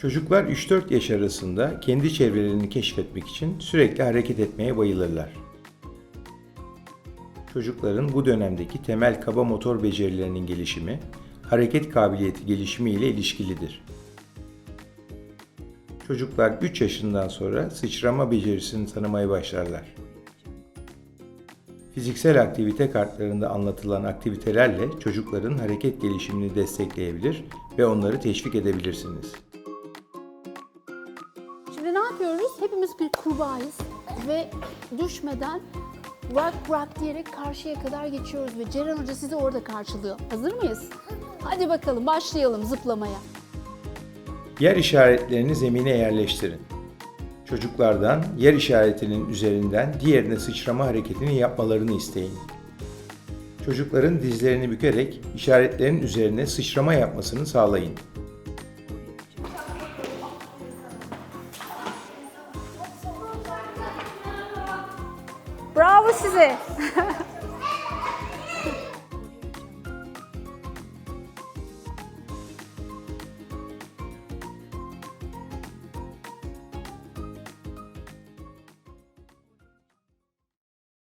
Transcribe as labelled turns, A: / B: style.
A: Çocuklar 3-4 yaş arasında kendi çevrelerini keşfetmek için sürekli hareket etmeye bayılırlar. Çocukların bu dönemdeki temel kaba motor becerilerinin gelişimi, hareket kabiliyeti gelişimi ile ilişkilidir. Çocuklar 3 yaşından sonra sıçrama becerisini tanımaya başlarlar. Fiziksel aktivite kartlarında anlatılan aktivitelerle çocukların hareket gelişimini destekleyebilir ve onları teşvik edebilirsiniz.
B: Şimdi ne yapıyoruz? Hepimiz bir kurbağayız ve düşmeden rock rock diyerek karşıya kadar geçiyoruz ve Ceren Hoca sizi orada karşılıyor. Hazır mıyız? Hadi bakalım başlayalım zıplamaya.
A: Yer işaretlerini zemine yerleştirin. Çocuklardan yer işaretinin üzerinden diğerine sıçrama hareketini yapmalarını isteyin. Çocukların dizlerini bükerek işaretlerin üzerine sıçrama yapmasını sağlayın.
B: size.